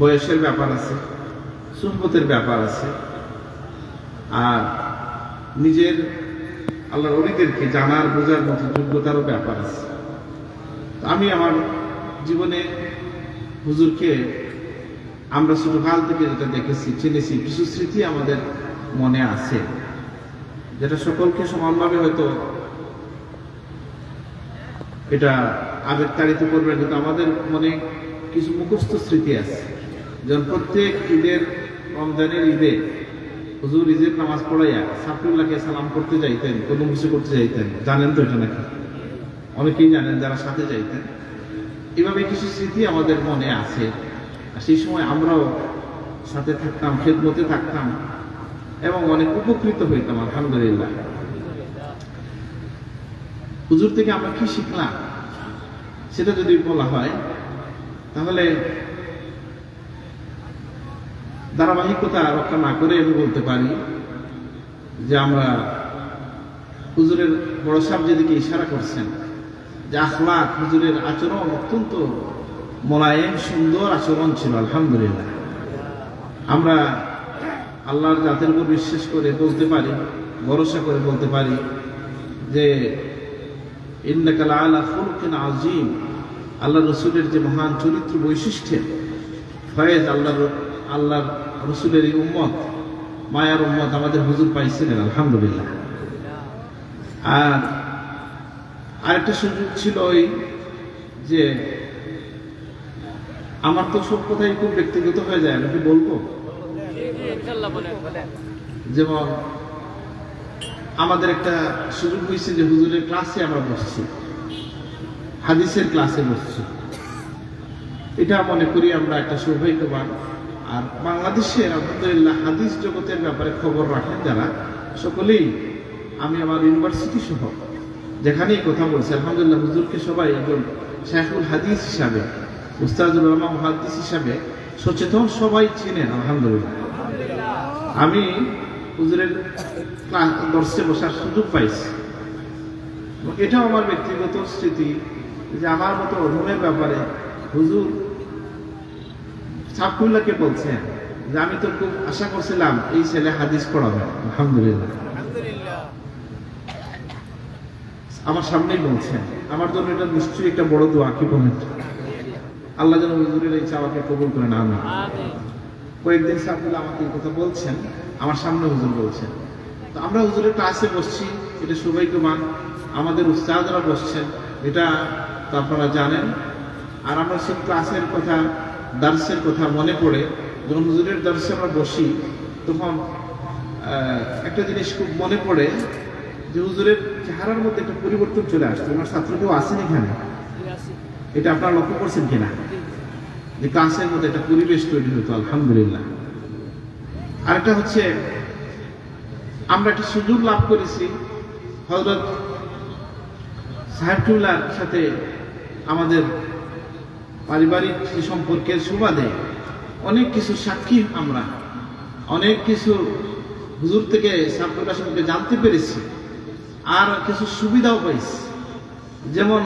বয়সের ব্যাপার আছে, সুহবতের ব্যাপার আছে। আর নিজের আল্লাহর অলিদেরকে জানার, বোঝার মতো যোগ্যতারও ব্যাপার আছে। আমি আমার জীবনে হুজুরকে আমরা ছোটকাল থেকে যেটা দেখেছি, চিনেছি, কিছু স্মৃতি আমাদের মনে আছে, যেটা সকলকে সমানভাবে হয়তো এটা আবেগ তাড়িত করবে, কিন্তু আমাদের মনে কিছু মুখস্থ স্মৃতি আছে। যেমন প্রত্যেক ঈদের রমজানের ঈদে হুজুর ঈদের নামাজ পড়াইয়া সাফরুল্লাহকে সালাম করতে যাইতেন কোনো কিছু করতে যাইতেন। জানেন তো এটা নাকি? অনেকেই জানেন যারা সাথে যাইতেন। এভাবে কিছু স্মৃতি আমাদের মনে আছে। আর সেই সময় আমরাও সাথে থাকতাম, খেদমতে থাকতাম এবং অনেক উপকৃত হইতাম, আলহামদুলিল্লাহ। হুজুর থেকে আমরা কি শিখলাম? সেটা যদি বলা হয়, তাহলে ধারাবাহিকতা রক্ষা না করে আমি বলতে পারি যে আমরা হুজুরের বড় সাহেব যেদিকে ইশারা করছেন যে আখলাক হুজুরের আচরণ অত্যন্ত মোলায়েম, সুন্দর আচরণ ছিল, আলহামদুলিল্লাহ। আমরা আল্লাহর জাতের উপর বিশ্বাস করে বলতে পারি, ভরসা করে বলতে পারি যে ইন্নাকাল আলা ফুলকিন আজিম আল্লাহ রসুলের যে মহান চরিত্র বৈশিষ্ট্যের, ফয়েজ আল্লাহ আল্লাহর রসুলের এই উম্মত, মায়ার উম্মত আমাদের হুজুর পাইছিলেন, আলহামদুলিল্লাহ। আর আরেকটা সুযোগ ছিল ওই যে, আমার তো সব কথাই খুব ব্যক্তিগত হয়ে যায়, আমি কি বলব? যেমন আমাদের একটা সুযোগ হয়েছে যে হুজুরের ক্লাসে আমরা বসছি, হাদিসের ক্লাসে বসছি। এটা মনে করি আমরা একটা সৌভাগ্যবান আর বাংলাদেশের আলহামদুলিল্লাহ হাদিস জগতের ব্যাপারে খবর রাখেন যারা, সকলেই আমি আমার ইউনিভার্সিটি সহ যেখানেই কথা বলছি, আলহামদুলিল্লাহ হুজুরকে সবাই একজন শেখুল হাদিস হিসাবে উস্তাজুল রহমান হাদিস হিসাবে সচেতন সবাই চিনেন, আলহামদুলিল্লাহ। আমি হুজুরের দর্শে বসার সুযোগ পাইছি। এটাও আমার ব্যক্তিগত স্মৃতি যে আমার মতো অধমের ব্যাপারে হুজুর সাফুল্লাহকে বলছেন যে আমি তো খুব আশা করছিলাম এই ছেলে হাদিস পড়াবে। আলহামদুলিল্লাহ। আমার সামনেই বলছেন আমার জন্য এটা নিশ্চয়ই একটা বড় দোয়া কি বলেন? আল্লাহ যেন হুজুরের এই চাওয়াকে কবুল করে না আমি কয়েকদিন সাফুল্লাহ আমাকে এই কথা বলছেন আমার সামনে হুজুর বলছেন। তো আমরা হুজুরের ক্লাসে বসছি এটা সৌভাগ্যমান আমাদের উস্তাদরা বসছেন এটা তো আপনারা জানেন। আর আমরা সেই ক্লাসের কথা দার্সের কথা মনে পড়ে যখন হুজুরের দার্সে আমরা বসি, তখন একটা জিনিস খুব মনে পড়ে যে হুজুরের চেহারার মধ্যে একটা পরিবর্তন চলে আসছে। আমার ছাত্র কেউ আসেন এখানে? এটা আপনারা লক্ষ্য করছেন কিনা? যে ক্লাসের মধ্যে একটা পরিবেশ তৈরি হতো, আলহামদুলিল্লাহ। আরেকটা হচ্ছে, আমরা একটা সুযোগ লাভ করেছি হজরত সাহেবুল্লাহর সাথে আমাদের পারিবারিক সম্পর্কের সুবাদে অনেক কিছু সাক্ষী আমরা। অনেক কিছু হুজুর থেকে সম্পর্কে জানতে পেরেছি। আর কিছু সুবিধাও পাইছি যেমন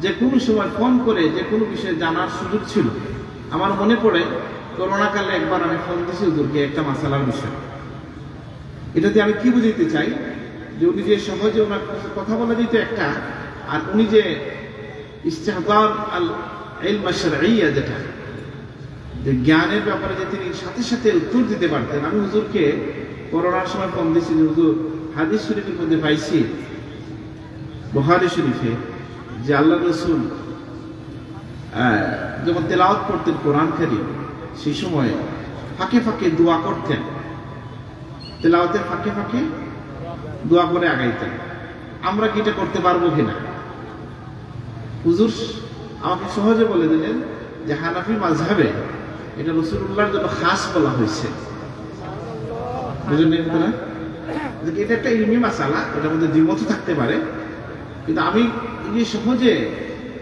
যে কোনো সময় ফোন করে যে কোনো বিষয়ে জানার সুযোগ ছিল। আমার মনে পড়ে করোনাকালে একবার আমি ফোন দিয়েছি হুজুরকে একটা মাসালার বিষয়। এটাতে আমি কি বুঝাইতে চাই? যে উনি যে সহজে ওনার কথা বলা যেত একটা, আর উনি যে ইস্তেহদার আল ইলমা শারঈয়া যেটা, যে জ্ঞানের ব্যাপারে যে তিনি সাথে সাথে উত্তর দিতে পারতেন। আমি হুজুরকে করোনার সময় ফোন দিয়েছি যে, হুজুর, হাদিস শরীফের মধ্যে পাইছি বহারি শরীফে, যে আল্লাহ রসুল যখন তেলাওয়াত করতেন কোরআন কারিম, সেই সময় ফাঁকে ফাঁকে দোয়া করতেন। তেলাওয়াতের ফাঁকে ফাঁকে দোয়া করে আগাইতেন। আমরা কি এটা করতে পারব কিনা? হুজুর আমাকে সহজে বলে দিলেন যে হানাফি মাঝহাবে এটা রসুল্লাহর জন্য খাস বলা হয়েছে। বুঝলেন না এটা একটা ইলমি মাসালা, এটার মধ্যে দ্বিমত থাকতে পারে। কিন্তু আমি যে সহজে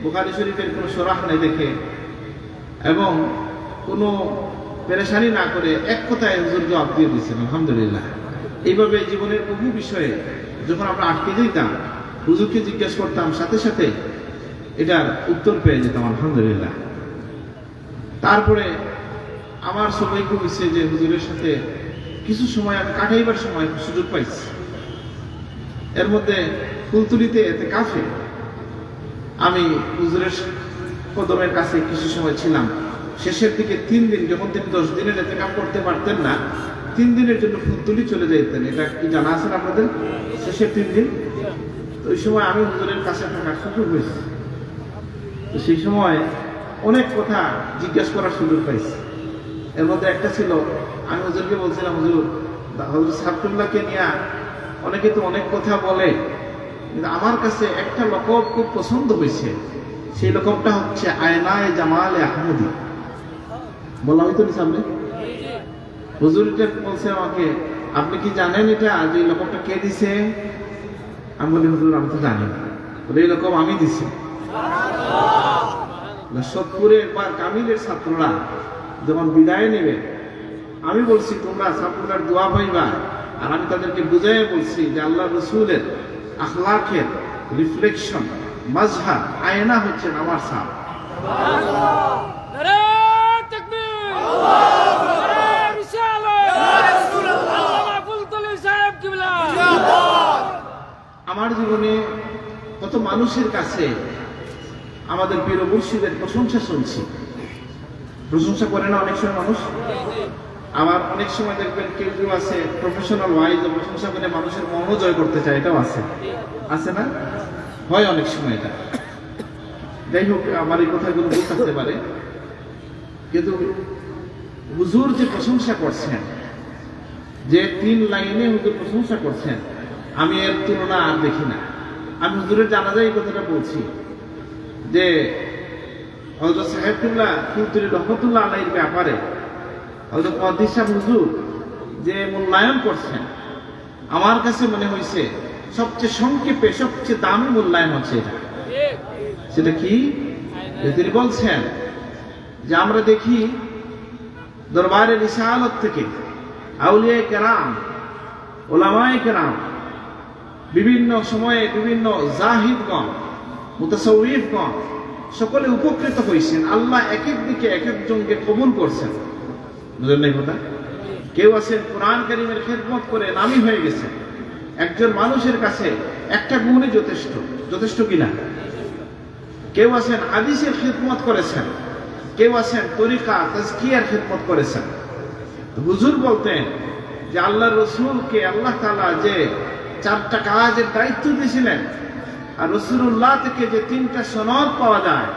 বোখারি শরীফের কোনো সরাহ নেই দেখে এবং কোনো পেরেশানি না করে এক কথায় হুজুর জবাব দিয়ে দিয়েছেন, আলহামদুলিল্লাহ। এইভাবে জীবনের বহু বিষয়ে যখন আমরা আটকে যেতাম, হুজুরকে জিজ্ঞেস করতাম সাথে সাথে এটার উত্তর পেয়ে যেতাম, আলহামদুলিল্লাহ। তারপরে আমার সৌভাগ্য হয়েছে যে হুজুরের সাথে কিছু সময় আমি কাটাইবার সময় সুযোগ পাইছি। এর মধ্যে ফুলতুলিতে এতে কাফে। আমি হুজুরের কদমের কাছে কিছু সময় ছিলাম। শেষের দিকে তিন দিন, যখন তিনি দশ দিনের এতে কাপ করতে পারতেন না, তিন দিনের জন্য ফুলতুলি চলে যেতেন এটা কি জানা আছেন আপনাদের? শেষের তিন দিন? তো ওই সময় আমি হুজুরের কাছে থাকার সুযোগ হয়েছে তো সেই সময় অনেক কথা জিজ্ঞাসা করার সুযোগ পাইছি। এর মধ্যে একটা ছিল, আমি হুজুরকে বলছিলাম, হুজুর হুজুর সাবতুল্লাহকে নিয়ে অনেকে তো অনেক কথা বলে, কিন্তু আমার কাছে একটা লকব খুব পছন্দ হয়েছে। সেই লকবটা হচ্ছে আয়নায় জামালে আহমদি। বলা হয়তো নি সামনে? হুজুর এটা বলছে আমাকে, আপনি কি জানেন এটা? যে লকবটা কে দিছে? আমি বলি, হুজুর, আমি তো জানি বলে, এই রকম আমি দিছি। সৎপুরে বা কামিলের ছাত্ররা যখন বিদায় নেবে, আমি বলছি, তোমরা ছাত্রদের দোয়া পাইবা। আর আমি তাদেরকে বুঝাই বলছি যে আল্লাহ রসুলের আখলাখের রিফ্লেকশন মাজহা আয়না হচ্ছেন আমার সাপ আমার জীবনে কত মানুষের কাছে আমাদের প্রিয় মুর্শিদের প্রশংসা শুনছি। প্রশংসা করে না অনেক সময় মানুষ? আবার অনেক সময় দেখবেন কেউ কেউ আছে প্রফেশনাল ওয়াইজ প্রশংসা করে মানুষের মনও জয় করতে চায়, এটাও আছে। আছে না? হয় অনেক সময় এটা। যাই হোক, আমার এই কথাগুলো ভুল থাকতে পারে। কিন্তু হুজুর যে প্রশংসা করছেন, যে তিন লাইনে হুজুর প্রশংসা করছেন, আমি এর তুলনা আর দেখি না। আমি হুজুরের জানা যায় এই কথাটা বলছি। যে হজরত সাহেবুল্লাহ ফুলতুলি রহমতুল্লাহ আলাইয়ের ব্যাপারে কদিস সাহেব হুজুর যে মূল্যায়ন করছেন, আমার কাছে মনে হয়েছে সবচেয়ে সংক্ষেপে সবচেয়ে দামি মূল্যায়ন হচ্ছে এটা। সেটা কি? তিনি বলছেন যে আমরা দেখি দরবারের ইসালত থেকে আউলিয়া কেরাম, ওলামায় কেরাম, বিভিন্ন সময়ে বিভিন্ন জাহিদগণ মুতাসৌরিফগণ সকলে উপকৃত হয়েছেন আল্লাহ এক এক দিকে এক একজনকে কবুল করছেন। বুঝলেন এই কথা? কেউ আছেন, কোরআন করিমের খেদমত করে নামি হয়ে গেছেন। একজন মানুষের কাছে একটা গুণই যথেষ্ট। যথেষ্ট কিনা? কেউ আছেন, হাদিসের খেদমত করেছেন। কেউ আছেন, তরিকা, তাজকিয়ার খেদমত করেছেন। হুজুর বলতেন যে, আল্লাহ রসুলকে আল্লাহ তালা যে চারটা কাজের দায়িত্ব দিয়েছিলেন আর রসুল্লাহ থেকে যে তিনটা সনদ পাওয়া যায়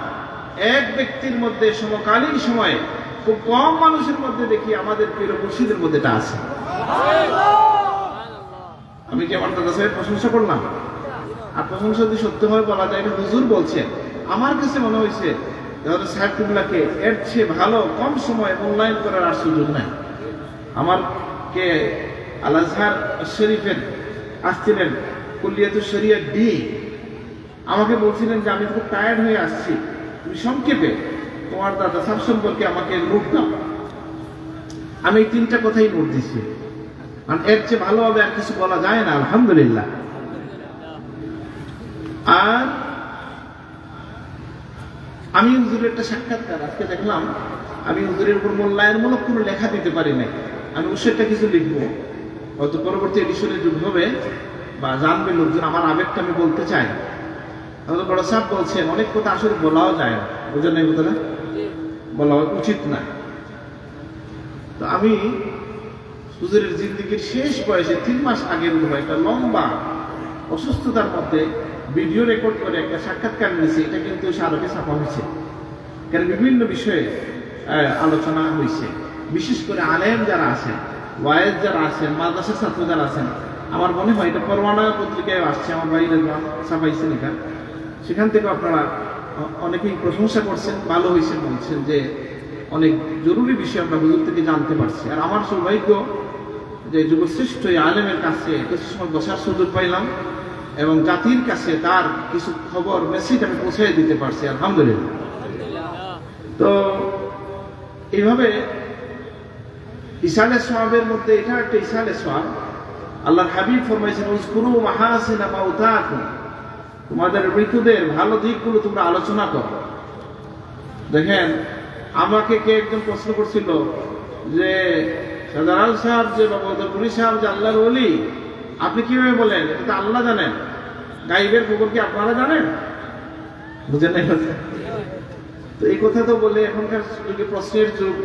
এক ব্যক্তির মধ্যে সমকালীন সময়ে খুব কম মানুষের মধ্যে দেখি আমাদের প্রিয় মুর্শিদের মধ্যে এটা আছে। আমি কি আমার দাদা সাহেব প্রশংসা করলাম? আর প্রশংসা যদি সত্য হয় বলা যায় এটা হুজুর বলছেন আমার কাছে মনে হয়েছে যাদের সাহেবুল্লাহকে এর চেয়ে ভালো কম সময় মূল্যায়ন করার আর সুযোগ নাই। আমার কে আল আজহার শরীফের আসছিলেন কুলিয়াতুল শরিয়া ডি আমাকে বলছিলেন যে আমি খুব টায়ার্ড হয়ে আসছি। তুমি সংক্ষেপে তোমার দাদা সাহেব সম্পর্কে আমাকে নোট দাও। আমি এই তিনটা কথাই নোট দিছি আর এর চেয়ে ভালোভাবে আর কিছু বলা যায় না, আলহামদুলিল্লাহ। আর আমি হুজুরের একটা সাক্ষাৎকার, আজকে দেখলাম আমি হুজুরের উপর মূল্যায়নমূলক কোনো লেখা দিতে পারি নাই। আমি অবশ্যই কিছু লিখব। হয়তো পরবর্তী এডিশনে যুগ হবে বা জানবে লোকজন, আমার আবেগটা আমি বলতে চাই। হয়তো বড় সাহেব বলছেন অনেক কথা আসলে বলাও যায় না। বুঝলেন এই কথাটা? বলা উচিত না। তো আমি হুজুরের জিন্দিগির শেষ বয়সে তিন মাস আগের মতো একটা লম্বা অসুস্থতার মধ্যে ভিডিও রেকর্ড করে একটা সাক্ষাৎকার নিয়েছি এটা কিন্তু স্মারকে ছাপা হয়েছে। কারণ বিভিন্ন বিষয়ে আলোচনা হয়েছে। বিশেষ করে আলেম যারা আছেন ওয়াইজ যারা আছেন মাদ্রাসার ছাত্র যারা আছেন আমার মনে হয় এটা পরমানা পত্রিকায় আসছে আমার বাইরে ছাপাইছেন এটা সেখান থেকে আপনারা অনেকেই প্রশংসা করছেন, ভালো হয়েছে বলছেন যে অনেক জরুরি বিষয় আমরা হুজুর থেকে জানতে পারছি। আর আমার সৌভাগ্য যে যুগশ্রেষ্ঠ এই আলেমের কাছে কিছু সময় বসার সুযোগ পাইলাম এবং জাতির কাছে তার কিছু খবর মেসেজ আমি পৌঁছে দিতে পারছি, আলহামদুলিল্লাহ। তো এইভাবে ইসালে সোয়াবের মধ্যে এটা একটা ইসালে সোয়াব আল্লাহর হাবিব ফরমাইছেন, উজকুরু মাহাসিনা মাউতাকুম। তোমাদের মৃত্যুদের ভালো দিকগুলো তোমরা আলোচনা করো। দেখেন, আমাকে কে একজন প্রশ্ন করছিল যে সাদারাল সাহেব যে বাবুদরপুরি সাহেব, যে আল্লাহর ওলি, আপনি কীভাবে বলেন? এটা তো আল্লাহ জানেন। গাইবের খবর কি আপনারা জানেন? বুঝেন তো এই কথা তো বলে এখনকার যুগে প্রশ্নের যুগ,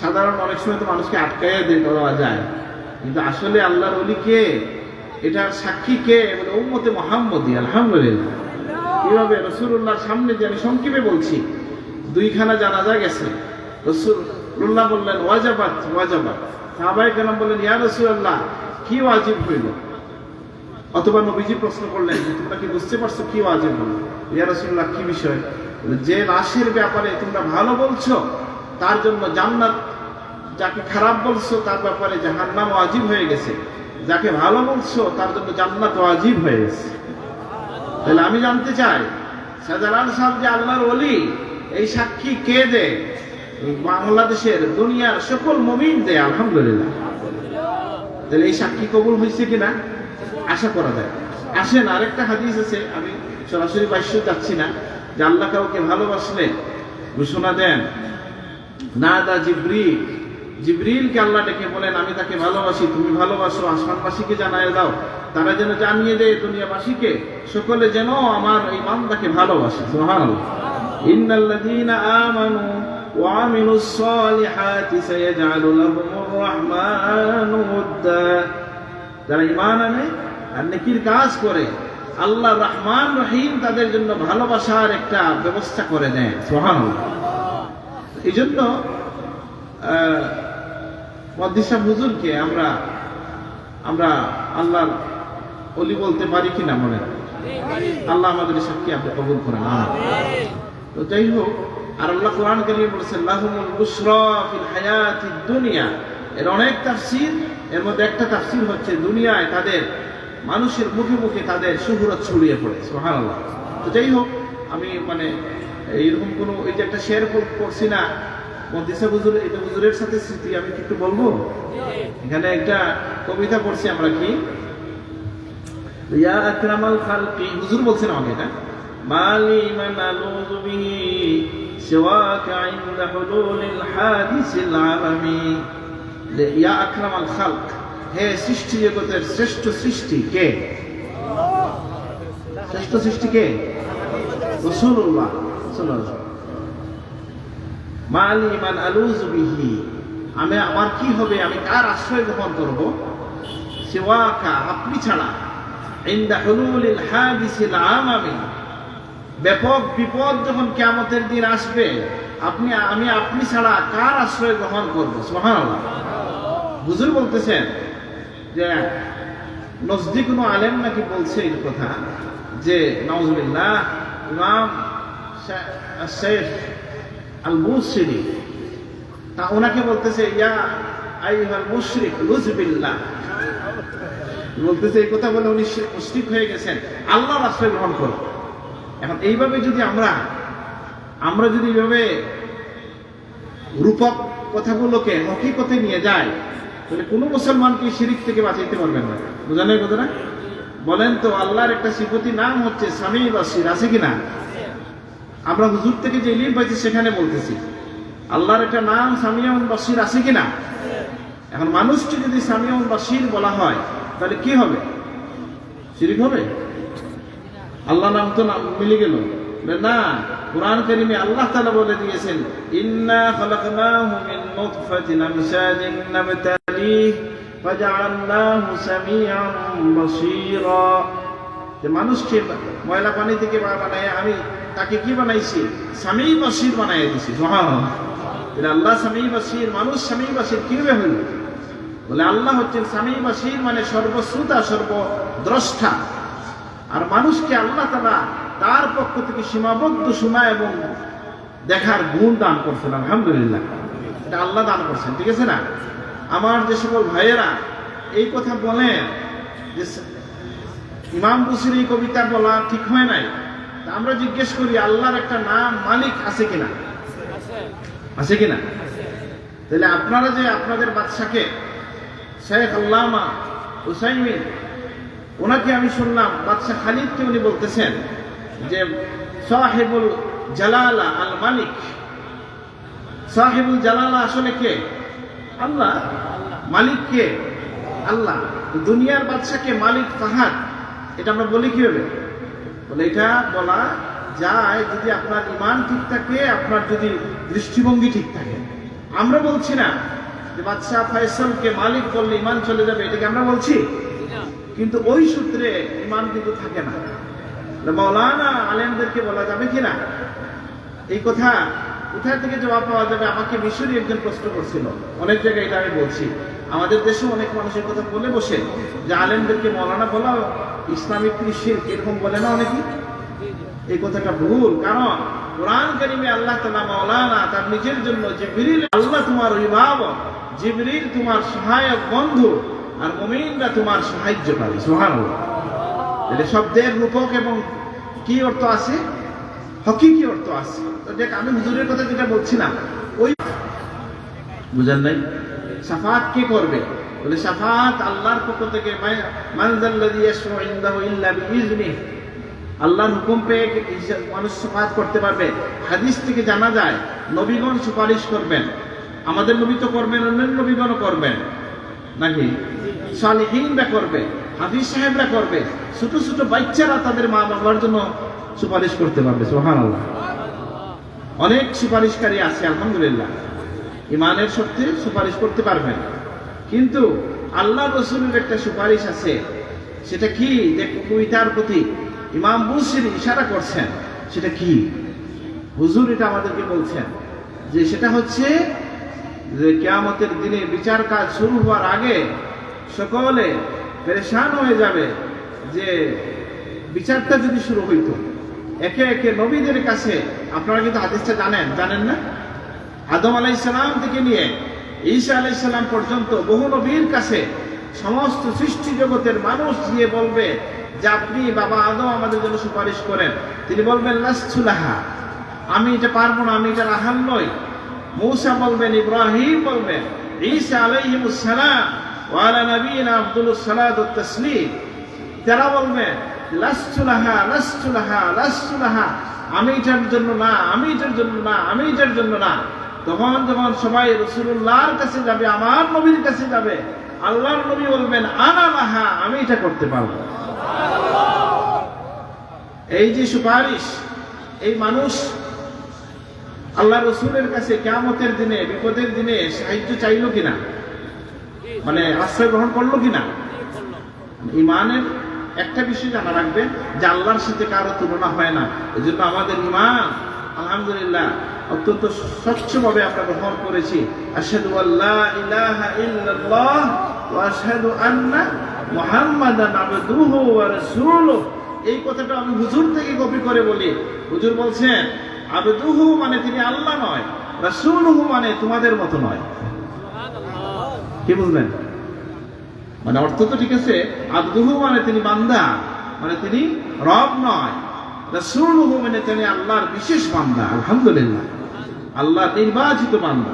সাধারণ অনেক সময় তো মানুষকে আটকাইয়া দিয়ে যায়। কিন্তু আসলে আল্লাহর অলি কে? এটার সাক্ষী কে? বলে, উম্মতে মোহাম্মদী, আলহামদুলিল্লাহ। কীভাবে রসুল্লাহর সামনে যে আমি সংক্ষেপে বলছি, দুইখানা জানাজা গেছে। রসুল্লাহ বললেন, ওয়াজাবাত ওয়াজাবাত। সাহাবাই কেন বললেন, ইয়া রসুল্লাহ কি ওয়াজিব হইল? অথবা নবীজি প্রশ্ন করলেন, যে তোমরা কি বুঝতে পারছ কি ওয়াজিব হলো? ইয়া রসুল্লাহ কি বিষয়? যে লাশের ব্যাপারে তোমরা ভালো বলছো, তার জন্য জান্নাত, যাকে খারাপ বলছো, তার ব্যাপারে জাহান্নাম ওয়াজিব হয়ে গেছে। যাকে ভালো বলছো, তার জন্য জান্নাত ওয়াজিব হয়ে গেছে। তাহলে আমি জানতে চাই শাহজালাল সাহেব যে আল্লাহর ওলি, এই সাক্ষী কে দে বাংলাদেশের দুনিয়ার সকল মমিন দেয়, আলহামদুলিল্লাহ। তাহলে এই সাক্ষী কবুল হয়েছে কিনা? আশা করা যায়। আসেন, আরেকটা হাদিস আছে, আমি সরাসরি বাস্য যাচ্ছি না। যে আল্লাহ কাউকে ভালোবাসলে ঘোষণা দেন না দা জিব্রি জিবরিলকে আল্লাহ ডেকে বলেন, আমি তাকে ভালোবাসি, তুমি ভালোবাসো, আসমানবাসীকে জানায় দাও। তারা যেন জানিয়ে দেয়, দুনিয়াবাসীকে সকলে যেন আমার এই বান্দাকে ভালোবাসে। ইন্নাল্লাযীনা আমানু ওয়া আমিলুস সালিহাতি সায়াজআলু লাহুমুর রাহমানু উদ্দা। যারা ঈমান আনে আর নেকির কাজ করে আল্লাহ রহমান রহিম তাদের জন্য ভালোবাসার একটা ব্যবস্থা করে দেন। সুবহানাল্লাহ। এই জন্য মদিসা হুজুরকে আমরা আমরা আল্লাহর অলি বলতে পারি কিনা মনে? আল্লাহ আমাদের সাক্ষী আপনি কবুল করেন। তো যাই হোক, আর আল্লাহ কোরআন কারিমে বলেছেন, লাহুমুল হায়াতিদ দুনিয়া এর অনেক তাফসীর, এর মধ্যে একটা তাফসীর হচ্ছে, দুনিয়ায় তাদের, মানুষের মুখে মুখে তাদের শুহুরত ছড়িয়ে পড়েছে পড়ে সুবহানাল্লাহ তো যাই হোক, আমি মানে এইরকম কোনো, এই যে একটা শেয়ার করছি না মদিসা হুজুর এটা হুজুরের সাথে স্মৃতি, আমি একটু বলব? এখানে একটা কবিতা পড়ছি আমরা কি? ইয়া আকরামাল খালকি, হুজুর বলছেন আমাকে এটা। মালি মান বিহি সিওয়াকা ইনদা হুলুলিল হাদিসিল আলামি। ইয়া আকরামাল খালক, হে সৃষ্টি জগতের শ্রেষ্ঠ সৃষ্টি কে? শ্রেষ্ঠ সৃষ্টি কে? রাসূলুল্লাহ, সাল্লাল্লাহু আলাইহি ওয়াসাল্লাম। মালি মান আলুযু বিহি। আমি আমার কি হবে? আমি কার আশ্রয় গ্রহণ করব? সিওয়াকা, আপনি ছাড়া। ইন্দা হুলুলিল হাদিসিল আমামি। ব্যাপক বিপদ যখন কিয়ামতের দিন আসবে, আপনি, আমি আপনি ছাড়া কার আশ্রয় গ্রহণ করব? সুবহানাল্লাহ। হুজুর বলতেছেন যে নজদিক আলেম নাকি বলছে এই কথা যে নওয়াজুবিল্লাহ ইমাম শেখ আল মুসিরি তা ওনাকে বলতেছে, ইয়া আইহাল মুশরিক লুজবিল্লাহ বলতেছে, এই কথা বলে উনি মুশরিক হয়ে গেছেন। আল্লাহর আশ্রয় গ্রহণ করো এখন এইভাবে যদি আমরা আমরা যদি এইভাবে রূপক কথাগুলোকে হকিকতে নিয়ে যাই, তাহলে কোনো মুসলমানকে শিরিক থেকে বাঁচাইতে পারবেন না। বোঝানো এই কথাটা? বলেন তো, আল্লাহর একটা সিফতি নাম হচ্ছে স্বামী বাসির আছে কিনা আমরা হুজুর থেকে যে ইলিম পাইছি সেখানে বলতেছি, আল্লাহর একটা নাম সামিয়াউন বাসির আছে কিনা? এখন মানুষকে যদি সামিয়াউন বাসির বলা হয়, তাহলে কি হবে? শিরিক হবে? আল্লাহ নাম তো নাম মিলে গেল। না, কোরআন কারিমে আল্লাহ তাআলা বলে দিয়েছেন, ইন্না খালাকনাহু মিন নুতফাতিন আমশাজিন নাবতালিহ ফাজআলনাহু সামিআন বাসীরা যে মানুষকে ময়লা পানি থেকে বানায় আমি তাকে কি বানাইছি? স্বামী বাসির বানাই দিছি আল্লাহ স্বামী বাসির মানুষ স্বামী বাসির কীভাবে হইল? বলে আল্লাহ হচ্ছেন স্বামী বাসির মানে সর্বশ্রোতা, সর্বদ্রষ্টা। আর মানুষকে আল্লাহ তারা তার পক্ষ থেকে সীমাবদ্ধ শোনা এবং দেখার গুণ দান করছেন, আলহামদুলিল্লাহ। এটা আল্লাহ দান করছেন, ঠিক আছে না? আমার যে সকল ভাইয়েরা এই কথা বলেন যে ইমাম বুসির এই কবিতা বলা ঠিক হয় নাই? আমরা জিজ্ঞেস করি, আল্লাহর একটা নাম মালিক আছে কিনা? আছে কিনা? তাহলে আপনারা যে আপনাদের বাদশাকে, শেখ আল্লামা হুসাইমিন ওনাকে আমি শুনলাম, বাদশাহ খালিদকে উনি বলতেছেন যে, সাহেবুল জালালা আল মালিক। সাহেবুল জালালা আসলে কে? আল্লাহ। মালিক কে? আল্লাহ। দুনিয়ার বাদশাকে মালিক ফাহাদ, এটা আমরা বলি কীভাবে? বলে এটা বলা যায় যদি আপনার ইমান ঠিক থাকে আপনার যদি দৃষ্টিভঙ্গি ঠিক থাকে। আমরা বলছি না যে বাদশাহ ফয়সলকে মালিক বললে ইমান চলে যাবে এটাকে আমরা বলছি? কিন্তু ওই সূত্রে ইমান কিন্তু থাকে না। মৌলানা আলেমদেরকে বলা যাবে কিনা এই কথা কোথায় থেকে জবাব পাওয়া যাবে? আমাকে মিশরি একজন প্রশ্ন করছিল। অনেক জায়গায় এটা আমি বলছি। আমাদের দেশে অনেক মানুষের কথা বলে বসে যে আলেমদেরকে মৌলানা বলা ইসলামিক কৃষির এরকম বলে না অনেকে এই কথাটা ভুল, কারণ কোরআন কারিমে আল্লাহ তালা মৌলানা তার নিজের জন্য জিবরিল, আল্লাহ তোমার অভিভাবক, জিবরিল তোমার সহায়ক বন্ধু আর মমিনরা তোমার সাহায্যকারী সোহান এটা শব্দের রূপক এবং কি অর্থ আছে? হকি কি অর্থ আছে? দেখ, আমি হুজুরের কথা যেটা বলছি না ওই বুঝেন নাই? সাফাত কে করবে? বলে, সাফাত আল্লাহর পক্ষ থেকে আল্লাহর হুকুম পেয়ে মানুষ সুপাত করতে পারবে। হাদিস থেকে জানা যায়, নবীগণ সুপারিশ করবেন। আমাদের নবী তো করবেন অন্যান্য নবীগণও করবেন। নাকি? সালিহীনরা করবে, হাফিজ সাহেবরা করবে। ছোট ছোট বাচ্চারা তাদের মা বাবার জন্য সুপারিশ করতে পারবে সোহান আল্লাহ অনেক সুপারিশকারী আছে, আলহামদুলিল্লাহ। ইমানের সত্যি সুপারিশ করতে পারবেন কিন্তু আল্লাহ রসুলের একটা সুপারিশ আছে। সেটা কি? যে কবিতার প্রতি ইমাম বুসির ইশারা করছেন, সেটা কি? হুজুর এটা আমাদেরকে বলছেন যে সেটা হচ্ছে যে কেয়ামতের দিনে বিচার কাজ শুরু হওয়ার আগে সকলে পেরেশান হয়ে যাবে যে বিচারটা যদি শুরু হইতো। একে একে নবীদের কাছে, আপনারা কিন্তু হাদিসটা জানেন জানেন না? আদম আলাইসালাম থেকে নিয়ে ঈসা আলাইসালাম পর্যন্ত বহু নবীর কাছে সমস্ত সৃষ্টি জগতের মানুষ গিয়ে বলবে যে আপনি বাবা আদম আমাদের জন্য সুপারিশ করেন। তিনি বলবেন লাসুলাহা আমি এটা পারব না, আমি এটা রাহাল নই। মৌসা বলবেন, ইব্রাহিম বলবেন, ঈসা আলাইহিমুসসালাম ওয়ালা নবীনা আব্দুল সালাদ তসলিম। তারা বলবেন লাসুলাহা লাসুলাহা লাসুলাহা আমি এটার জন্য না, আমি এটার জন্য না, আমি এটার জন্য না। তখন যখন সবাই রসুল্লাহর কাছে যাবে, আমার নবীর কাছে যাবে, আল্লাহর নবী বলবেন, আনা লাহা আমি এটা করতে পারব এই যে সুপারিশ, এই মানুষ আল্লাহ রসুলের কাছে কেয়ামতের দিনে, বিপদের দিনে সাহায্য চাইলো কিনা? মানে আশ্রয় গ্রহণ করল কিনা? ইমানের একটা বিষয় জানা রাখবেন, যে আল্লাহর সাথে কারও তুলনা হয় না। এই জন্য আমাদের ইমান, আলহামদুলিল্লাহ অত্যন্ত স্বচ্ছভাবে আমরা গ্রহণ করেছি। আশহাদু আল্লাহ ইলাহা ইল্লাল্লাহ ওয়া আশহাদু আন্না মুহাম্মাদান আবদুহু ওয়া রাসূলুহু। এই কথাটা আমি হুজুর থেকে কপি করে বলি। হুজুর বলছেন, আবদুহু মানে তিনি আল্লাহ নয়, রাসূলুহু মানে তোমাদের মতো নয়। কি বুঝলেন? মানে অর্থ তো ঠিক আছে, আব্দুহু মানে তিনি বান্দা মানে তিনি রব নয়। রাসূলুহু মানে তিনি আল্লাহর বিশেষ বান্দা। আলহামদুলিল্লাহ। আল্লাহর নির্বাচিত বান্দা।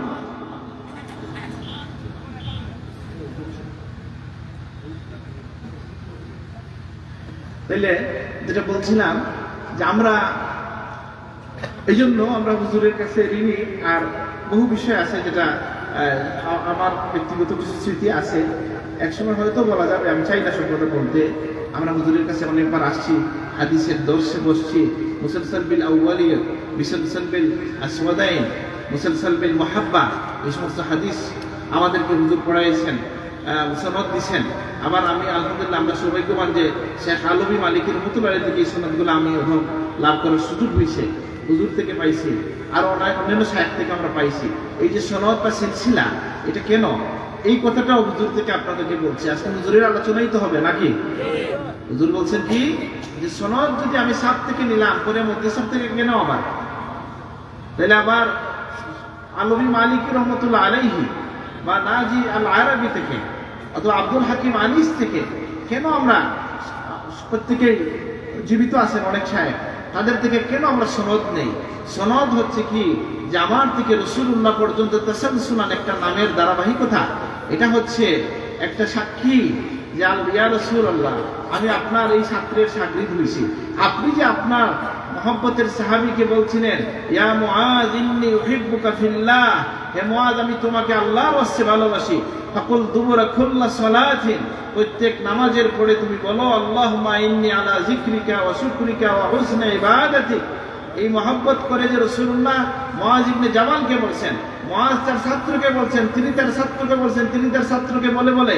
তাইলে যেটা বলছিলাম যে আমরা এই জন্য আমরা হুজুরের কাছে ঋণী আর বহু বিষয় আছে যেটা আমার ব্যক্তিগত কিছু স্মৃতি আছে। একসময় হয়তো বলা যাবে আমি চাই না কথা বলতে। আমরা হুজুরের কাছে অনেকবার আসছি। হাদিসের দর্শে বসছি মুসলসল বিল আউ্বালিয় মুসলসল বিল আসওয়াদাইন, মুসলসল বিল মহাব্বা, এই সমস্ত হাদিস আমাদেরকে হুজুর পড়াইছেন সনদ দিছেন। আবার আমি, আলহামদুলিল্লাহ, আমরা সৌভাগ্যবান যে শেখ আলবী মালিকের মতো মতবারের দিকে এই সনদগুলো আমি ওরকম লাভ করার সুযোগ হয়েছে হুজুর থেকে পাইছি। আর অন্যান্য সাহেব থেকে আমরা পাইছি। এই যে সনদ বা সিলসিলা, এটা কেন? এই কথাটাও হুজুর থেকে আপনাদেরকে বলছি। আজকে হুজুরের আলোচনাই তো হবে, নাকি? হুজুর বলছেন কি? যে সনদ যদি আমি সাত থেকে নিলাম, পরে মধ্যে সব থেকে কেন আবার? তাহলে আবার আলমী মালিক রহমতুল্লাহ আলাইহি বা নাজি আল আরবি থেকে অথবা আব্দুল হাকিম আনিস থেকে কেন আমরা প্রত্যেকেই জীবিত আছেন অনেক সাহেব, তাদের থেকে কেন আমরা সনদ নেই? সনদ হচ্ছে কি? যে আমার থেকে রসুল্লাহ পর্যন্ত তেসাল সুনান একটা নামের ধারাবাহিকতা, এটা হচ্ছে একটা সাক্ষী আল্লাহ আমি আপনার এই ছাত্রের সাগরিদ হয়েছি আপনি যে আপনার মহব্বতের সাহাবিকে বলছিলেন, ইয়া হে মুআজ, আমি তোমাকে আল্লাহর ওয়াস্তে ভালোবাসি। ফাকুল দুবুরা কুল্লা সালাতিন, প্রত্যেক নামাজের পরে তুমি বলো আল্লাহ আল্লাহুম্মা ইন্নী আলা যিকরিকা ওয়া শুকরিকা ওয়া হুসনি ইবাদাতিক এই মহব্বত করে যে রসুল্লাহ মহাজ ইবনে জামালকে বলছেন মহাজ তার ছাত্রকে বলছেন, তিনি তার ছাত্রকে বলছেন, তিনি তার ছাত্রকে বলে বলে,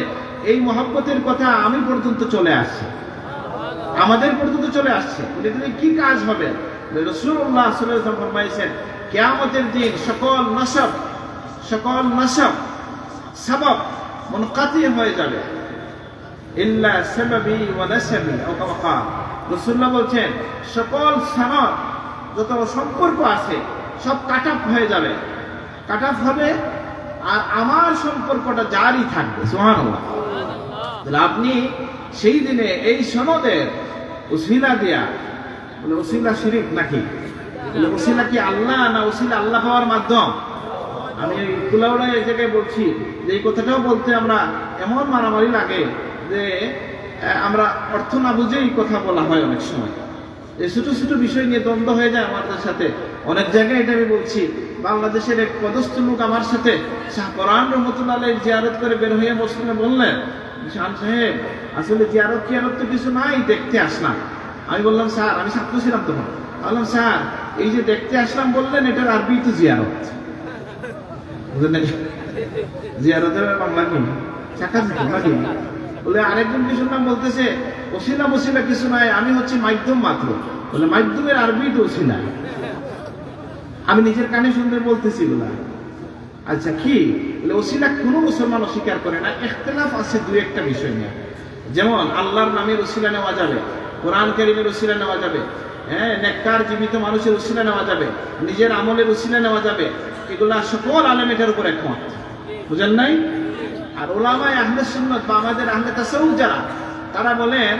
এই মহব্বতের কথা আমি পর্যন্ত চলে আসছে। আমাদের পর্যন্ত চলে আসছে। কি কাজ হবে? রসুল্লাহ ফরমাইছেন, কেয়ামতের দিন সকল নসব সকল নসব সবব মনকাতি হয়ে যাবে। ইল্লা সাবাবি ওয়া নাসাবি ও কামা ক্বাল। রাসূলুল্লাহ বলছেন, সকল সনদ যত সম্পর্ক আছে, সব কাট আপ হয়ে যাবে। কাট আপ হবে, আর আমার সম্পর্কটা জারি থাকবে, সুবহানাল্লাহ। তাহলে আপনি সেই দিনে এই সনদের উসিলা দেয়া, বলে উসিলা শিরিক নাকি? উসিলা কি আল্লাহ না উসিলা আল্লাহ পাওয়ার মাধ্যম? আমি কুলাউড়া এই জায়গায় বলছি যে এই কথাটাও বলতে আমরা এমন মারামারি লাগে যে আমরা অর্থ না বুঝেই কথা বলা হয় অনেক সময়। এই ছোট ছোট বিষয় নিয়ে দ্বন্দ্ব হয়ে যায় আমাদের সাথে। অনেক জায়গায় এটা আমি বলছি, বাংলাদেশের এক পদস্থ লোক আমার সাথে শাহ কোরআন রহমতুল্লাহ জিয়ারত করে বের হয়ে বসলেন বললেন, শান সাহেব, আসলে জিয়ারত টিয়ারত তো কিছু নাই, দেখতে আসলাম। আমি বললাম, স্যার, আমি ছাত্র ছিলাম তখন। বললাম, স্যার, এই যে দেখতে আসলাম বললেন, এটার আরবি তো জিয়ারত? জিয়ারতের বাংলা কি চাকা বলে, আরেকজন কি শুনলাম বলতেছে, ওসিলা বসিলা কিছু নাই, আমি হচ্ছে মাধ্যম মাত্র। বলে, মাধ্যমের আরবি তো ওসিলা আমি নিজের কানে শুনতে বলতেছি বলা আচ্ছা কি? বলে, ওসিলা কোনো মুসলমান অস্বীকার করে না ইখতিলাফ আছে দু একটা বিষয় নিয়ে। যেমন, আল্লাহর নামের ওসিলা নেওয়া যাবে, কোরআন কারিমের ওসিলা নেওয়া যাবে হ্যাঁ নেককার, জীবিত মানুষের ওসিলা নেওয়া যাবে, নিজের আমলের ওসিলা নেওয়া যাবে, এগুলা সকল আলেম এটার উপর একমত। বুঝেন নাই? আর ওলামায় আহলে সুন্নত বা আমাদের আহলে তাসাউফ যারা তারা বলেন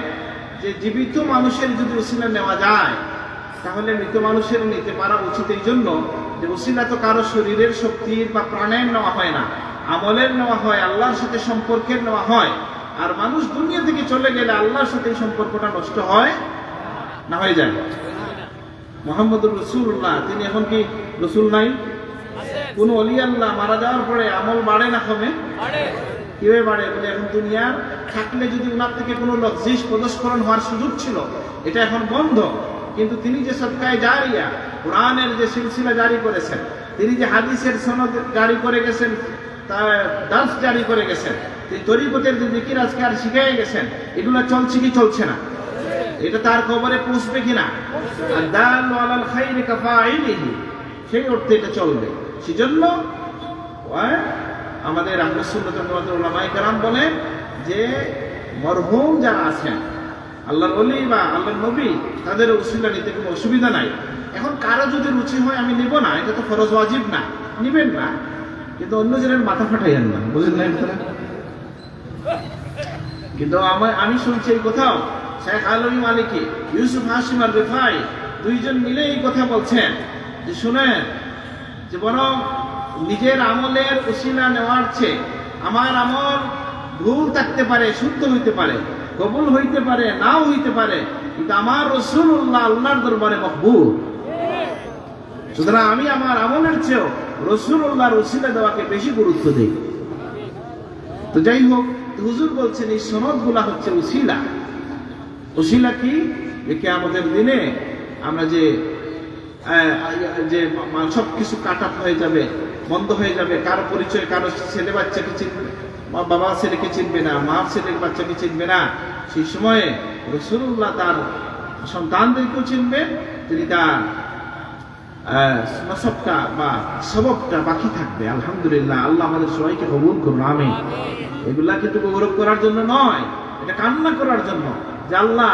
যে জীবিত মানুষের যদি ওসিলা নেওয়া যায় তাহলে মৃত মানুষের নিতে পারা উচিত এই জন্য যে ওসিলা তো কারও শরীরের শক্তির বা প্রাণের নেওয়া হয় না আমলের নেওয়া হয় আল্লাহর সাথে সম্পর্কের নেওয়া হয়। আর মানুষ দুনিয়া থেকে চলে গেলে আল্লাহর সাথে এই সম্পর্কটা নষ্ট হয় না হয়ে যায়? মোহাম্মদুর রসুল্লাহ তিনি এখন কি রসুল নাই? কোন অলি আল্লাহ মারা যাওয়ার পরে আমল বাড়ে না কমে? কীভাবে বাড়ে বলে, এখন দুনিয়ার থাকলে যদি ওনার থেকে কোনো লজ্জিস প্রদস্করণ হওয়ার সুযোগ ছিল, এটা এখন বন্ধ। কিন্তু তিনি যে সৎকায় জারিয়া, কোরআনের যে সিলসিলা জারি করেছেন, তিনি যে হাদিসের সনদ জারি করে গেছেন তার দাস জারি করে গেছেন, তিনি তরিকতের যে দিকির আজকে আর শিখাই গেছেন, এগুলো চলছে কি চলছে না? এটা তার খবরে পৌঁছবে কিনা আর দাল আলাল খাইরি কাফাইলিহি সেই অর্থে এটা চলবে। সেজন্য আমাদের ওলামাই কালাম বলেন যে মরহুম যারা আছেন, আল্লাহর অলি বা আল্লাহর নবী, তাদের উসিলা নিতে কোনো অসুবিধা নাই। এখন কারও যদি রুচি হয়, আমি নিব না, এটা তো ফরজ ওয়াজিব না। নিবেন না। কিন্তু অন্য জনের মাথা ফাটাইয়েন না বুঝলেন না কিন্তু আমার, আমি শুনছি এই কোথাও। শেখ আলমী মালিকি, ইউসুফ হাসিম আর রেফাই, দুইজন মিলে এই কথা বলছেন। যে শুনেন, যে বরং নিজের আমলের উসিলা নেওয়ার চেয়ে আমার আমল ভুল থাকতে পারে, শুদ্ধ হইতে পারে, কবুল হইতে পারে, নাও হইতে পারে, কিন্তু আমার রসুল্লাহ আল্লাহর দরবারে মকবুল। সুতরাং আমি আমার আমলের চেয়েও রসুল্লাহর উসিলা দেওয়াকে বেশি গুরুত্ব দিই। তো যাই হোক, হুজুর বলছেন, এই সনদগুলা হচ্ছে উসিলা উসিলা কি? যে আমাদের দিনে আমরা যে যে সব কিছু কাট হয়ে যাবে বন্ধ হয়ে যাবে। কারও পরিচয় কারও ছেলে বাচ্চাকে চিনবে বাবা ছেলেকে চিনবে না মা ছেলের বাচ্চাকে চিনবে না। সেই সময়ে রসুল্লাহ তার সন্তানদেরকেও চিনবেন তিনি তার আহ, নসবটা বা সবকটা বাকি থাকবে। আলহামদুলিল্লাহ আল্লাহ আমাদের সবাইকে কবুল করুন আমি এগুলা কিন্তু গৌরব করার জন্য নয় এটা কান্না করার জন্য। যে আল্লাহ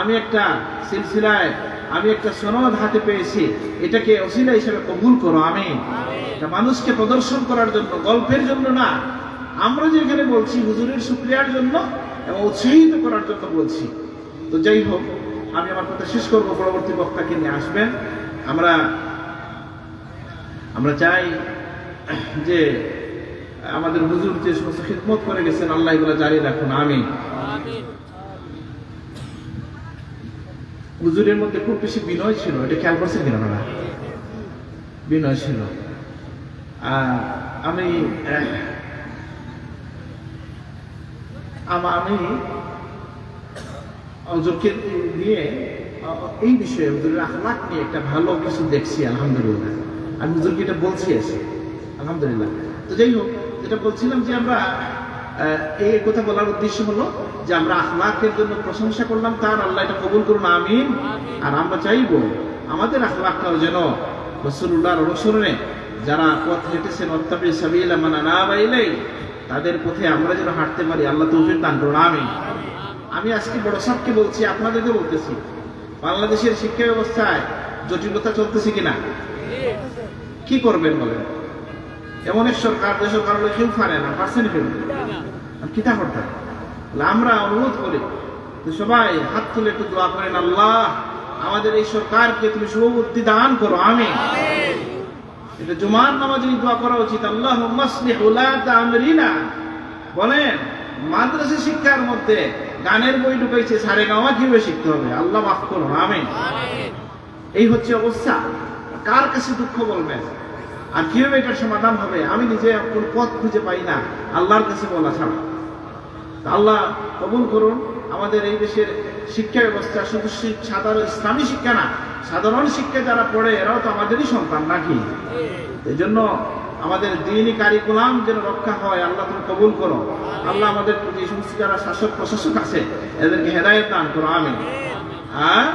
আমি একটা সিলসিলায় আমি একটা সনদ হাতে পেয়েছি। এটাকে অসিলা হিসেবে কবুল করো আমি মানুষকে প্রদর্শন করার জন্য, গল্পের জন্য না। আমরা যেখানে বলছি, হুজুরের শুক্রিয়ার জন্য এবং উৎসাহিত করার জন্য বলছি। তো যাই হোক, আমি আমার কথা শেষ করব। পরবর্তী বক্তাকে নিয়ে আসবেন। আমরা আমরা চাই যে আমাদের হুজুর যে সমস্ত খিদমত করে গেছেন, আল্লাহ এগুলো জারি রাখুন আমি হুজুরের মধ্যে খুব বেশি বিনয় ছিল, এটা খেয়াল করছেন কিনা আপনারা? বিনয় ছিল। আর আমি আমা- হুজুরকে নিয়ে এই বিষয়ে হুজুরের আখলাক নিয়ে একটা ভালো কিছু দেখছি, আলহামদুলিল্লাহ। আমি হুজুরকে এটা বলছি আছি আলহামদুলিল্লাহ। তো যাই হোক, যেটা বলছিলাম যে আমরা এই কথা বলার উদ্দেশ্য হলো যে আমরা আখলাকের জন্য প্রশংসা করলাম তার আল্লাহ এটা কবুল করুন আমিন। আর আমরা চাইব আমাদের আখলাকটাও যেন রসুল্লাহর অনুসরণে যারা পথ হেঁটেছেন অত্যাপি সাবিল মানা না বাইলেই তাদের পথে আমরা যেন হাঁটতে পারি। আল্লাহ তৌফিক দান করুন আমিন। আমি আজকে বড় সাহকে বলছি আপনাদেরকে বলতেছি বাংলাদেশের শিক্ষা ব্যবস্থায় জটিলতা চলতেছে কিনা? কি করবেন বলেন? এমন এক সরকার যে সরকার কেউ ফারে না পার্সেন্ট আর কিতা করতে আমরা অনুরোধ করি সবাই হাত তুলে একটু দোয়া করেন আল্লাহ আমাদের এই সরকারকে তুমি শুভবুদ্ধি দান করো আমি এটা জুমার নামাজে দোয়া করা উচিত আল্লাহ আমরিনা বলেন মাদ্রাসা শিক্ষার মধ্যে গানের বই ঢুকাইছে সারে গাওয়া কীভাবে শিখতে হবে? আল্লাহ মাফ করুন আমি এই হচ্ছে অবস্থা। কার কাছে দুঃখ বলবেন? আর কীভাবে এটার সমাধান হবে? আমি নিজে কোন পথ খুঁজে পাই না। আল্লাহর কাছে বলা ছাড়া। আল্লাহ কবুল করুন। আমাদের এই দেশের শিক্ষা ব্যবস্থা শুধু সাধারণ ইসলামী শিক্ষা না, সাধারণ শিক্ষা যারা পড়ে, এরাও তো আমাদেরই সন্তান নাকি? এই জন্য আমাদের দিনই কারিকুলাম যেন রক্ষা হয়, আল্লাহ তুমি কবুল করো। আল্লাহ আমাদের যে সমস্ত যারা শাসক, প্রশাসক আছে, এদেরকে হেদায়ত দান করো আমি আর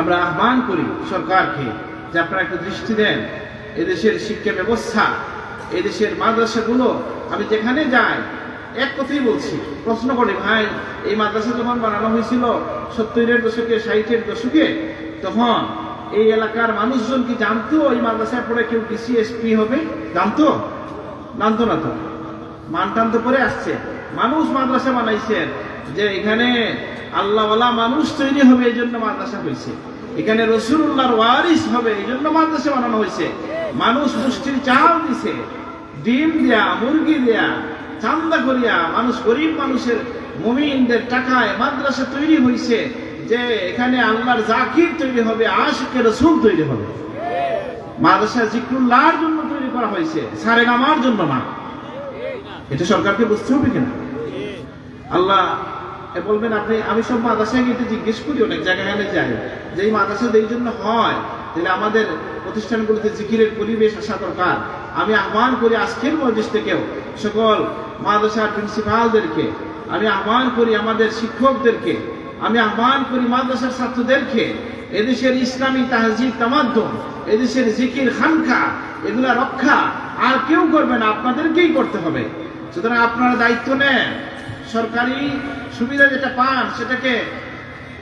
আমরা আহ্বান করি সরকারকে যে আপনারা একটু দৃষ্টি দেন, এদেশের শিক্ষা ব্যবস্থা, এদেশের মাদ্রাসাগুলো আমি যেখানে যাই, এক কথাই বলছি, প্রশ্ন করি, ভাই, এই মাদ্রাসা যখন বানানো হয়েছিল সত্তরের দশকে, ষাটের দশকে, তখন এই এলাকার মানুষজন কি জানতো এই মাদ্রাসায় পড়ে কেউ ডিসি এসপি হবে? জানতো? জানতো না তো। মান টানতে পরে আসছে। মানুষ মাদ্রাসা বানাইছেন যে এখানে আল্লাহওয়ালা মানুষ তৈরি হবে এই জন্য মাদ্রাসা হয়েছে। এখানে রসুল্লাহর ওয়ারিস হবে এই জন্য মাদ্রাসা বানানো হয়েছে। মানুষ মুষ্টির চাল দিছে। ডিম দেয়া, মুরগি দেয়া, চান্দা করিয়া মানুষ, গরিব মানুষের মমিনদের টাকায় মাদ্রাসা তৈরি হয়েছে যে এখানে আল্লাহর জাকির তৈরি হবে আশিকে রসুল তৈরি হবে। মাদ্রাসা জিক্রুল্লাহর জন্য তৈরি করা হয়েছে সারে নামার জন্য না। এটা সরকারকে বুঝতে হবে কিনা? আল্লাহ বলবেন, আপনি, আমি সব মাদ্রাসায় গিয়ে জিজ্ঞেস করি, অনেক জায়গায় যাই। যে এই মাদ্রাসা এই জন্য হয়, তাহলে আমাদের প্রতিষ্ঠানগুলোতে জিকিরের পরিবেশ আসা দরকার। আমি আহ্বান করি আজকের মজলিস থেকেও সকল মাদ্রাসার প্রিন্সিপালদেরকে, আমি আহ্বান করি আমাদের শিক্ষকদেরকে, আমি আহ্বান করি মাদ্রাসার ছাত্রদেরকে, এদেশের ইসলামী তাহজিব তামাদ্দম, এদেশের জিকির খানকা, এগুলা রক্ষা আর কেউ করবে না, আপনাদেরকেই করতে হবে। সুতরাং আপনারা দায়িত্ব নেন, সরকারি সুবিধা যেটা পান সেটাকে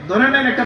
ধরে নেন একটা